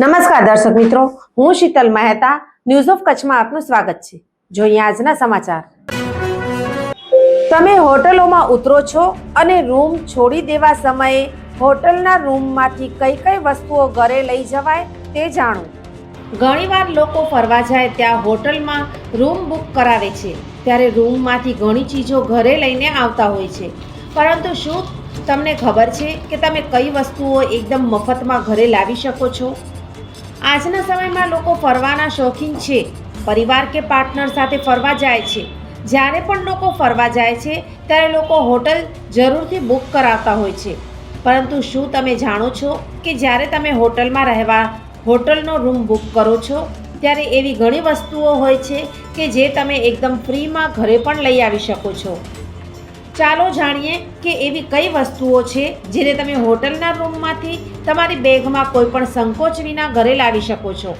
નમસ્કાર દર્શક મિત્રો, હું શીતલ મહેતા ન્યૂઝ ઓફ કચ્છમાં આપનું સ્વાગત છે. જોઈએ આજના સમાચાર. તમે હોટલોમાં ઉતરો છો અને રૂમ છોડી દેવા સમયે હોટલના રૂમમાંથી કઈ કઈ વસ્તુઓ ઘરે લઈ જવાય તે જાણો. ઘણીવાર લોકો ફરવા જાય ત્યાં હોટલમાં રૂમ બુક કરાવે છે. ત્યારે રૂમમાંથી ઘણી ચીજો ઘરે લઈને આવતા હોય છે. પરંતુ શું તમને ખબર છે કે તમે કઈ વસ્તુઓ એકદમ મફતમાં ઘરે લાવી શકો છો? આજના સમયમાં લોકો ફરવાના શોખીન છે. પરિવાર કે પાર્ટનર સાથે ફરવા જાય છે. જ્યારે પણ લોકો ફરવા જાય છે, ત્યારે લોકો હોટલ જરૂરથી બુક કરાવતા હોય છે. પરંતુ શું તમે જાણો છો કે જ્યારે તમે હોટલમાં રહેવા, હોટલનો રૂમ બુક કરો છો, ત્યારે એવી ઘણી વસ્તુઓ હોય છે કે જે તમે એકદમ ફ્રીમાં ઘરે પણ લઈ આવી શકો છો. ચાલો જાણીએ કે એવી કઈ વસ્તુઓ છે જેને તમે હોટલના રૂમમાંથી તમારી બેગમાં કોઈ પણ સંકોચ વિના ઘરે લાવી શકો છો.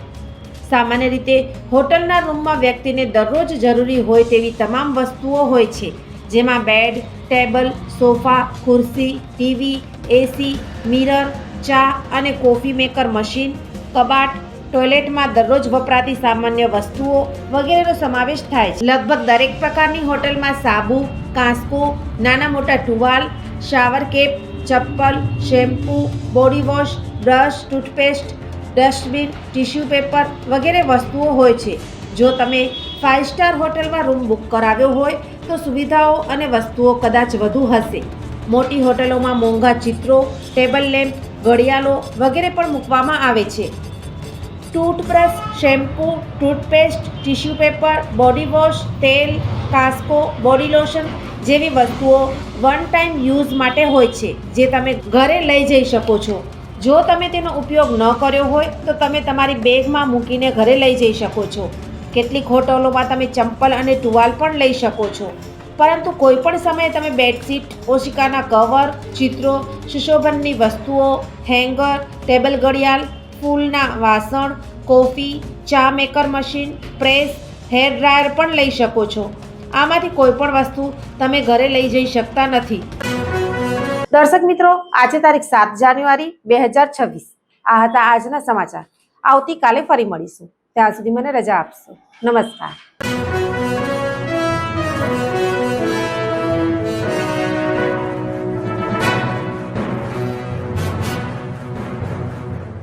સામાન્ય રીતે હોટલના રૂમમાં વ્યક્તિને દરરોજ જરૂરી હોય તેવી તમામ વસ્તુઓ હોય છે, જેમાં બેડ, ટેબલ, સોફા, ખુરશી, ટીવી, એસી, મિરર, ચા અને કોફી મેકર મશીન, કબાટ ટોયલેટમાં દરરોજ વપરાતી સામાન્ય વસ્તુઓ વગેરેનો સમાવેશ થાય છે. લગભગ દરેક પ્રકારની હોટલમાં સાબુ, કાંસકો, નાના મોટા ટુવાલ, શાવર કેપ, ચપ્પલ, shampoo, body wash, brush, toothpaste, dustbin, tissue paper વગેરે વસ્તુઓ હોય છે. જો તમે ફાઇવ સ્ટાર હોટલમાં રૂમ બુક કરાવ્યો હોય, તો સુવિધાઓ અને વસ્તુઓ કદાચ વધુ હશે. મોટી હોટલોમાં મોંઘા ચિત્રો, ટેબલ લેમ્પ, ઘડિયાળો વગેરે પણ મૂકવામાં આવે છે. Toothbrush shampoo toothpaste tissue paper body wash તેલ કાસ્કો બોડી લોશન જેવી વસ્તુઓ વન ટાઈમ યુઝ માટે હોય છે, જે તમે ઘરે લઈ જઈ શકો છો. જો તમે તેનો ઉપયોગ ન કર્યો હોય, તો તમે તમારી બેગમાં મૂકીને ઘરે લઈ જઈ શકો છો. કેટલીક હોટલોમાં તમે ચંપલ અને ટુવાલ પણ લઈ શકો છો. પરંતુ કોઈપણ સમયે તમે બેડશીટ, ઓશિકાના કવર, ચિત્રો, સુશોભનની વસ્તુઓ, હેંગર, ટેબલ ઘડિયાળ ફૂલના વાસણ, કોફી, ચા maker machine, press, hair dryer પણ લઈ શકો છો. આમાંથી કોઈ પણ વસ્તુ તમે ઘરે લઈ જઈ શકતા નથી. દર્શક મિત્રો, આજે તારીખ સાત જાન્યુઆરી બે હજાર છવ્વીસ. આ હતા આજના સમાચાર. આવતીકાલે ફરી મળીશું. ત્યાં સુધી મને રજા આપશો. નમસ્કાર.